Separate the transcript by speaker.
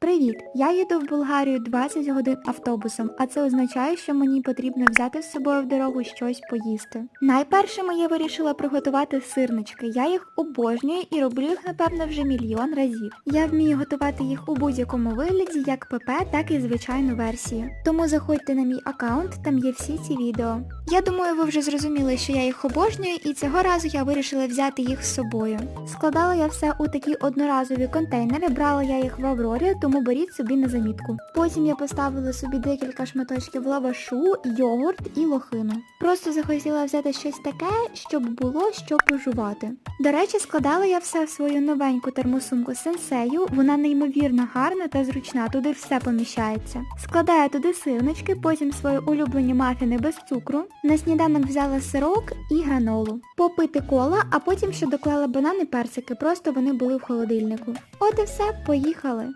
Speaker 1: Привіт! Я їду в Болгарію 20 годин автобусом, а це означає, що мені потрібно взяти з собою в дорогу щось поїсти. Найпершими я вирішила приготувати сирнички. Я їх обожнюю і роблю їх, напевно, вже мільйон разів. Я вмію готувати їх у будь-якому вигляді, як ПП, так і звичайну версію. Тому заходьте на мій аккаунт, там є всі ці відео. Я думаю, ви вже зрозуміли, що я їх обожнюю, і цього разу я вирішила взяти їх з собою. Складала я все у такі одноразові контейнери, брала я їх в Аврорі, тому беріть собі на замітку. Потім я поставила собі декілька шматочків лавашу, йогурт і лохину. Просто захотіла взяти щось таке, щоб було що пожувати. До речі, складала я все в свою новеньку термосумку сенсею, вона неймовірно гарна та зручна, туди все поміщається. Складаю туди сирнички, потім свої улюблені мафіни без цукру. На сніданок взяла сирок і гранолу. Попити кола, а потім ще доклала банани персики, просто вони були в холодильнику. От і все, поїхали.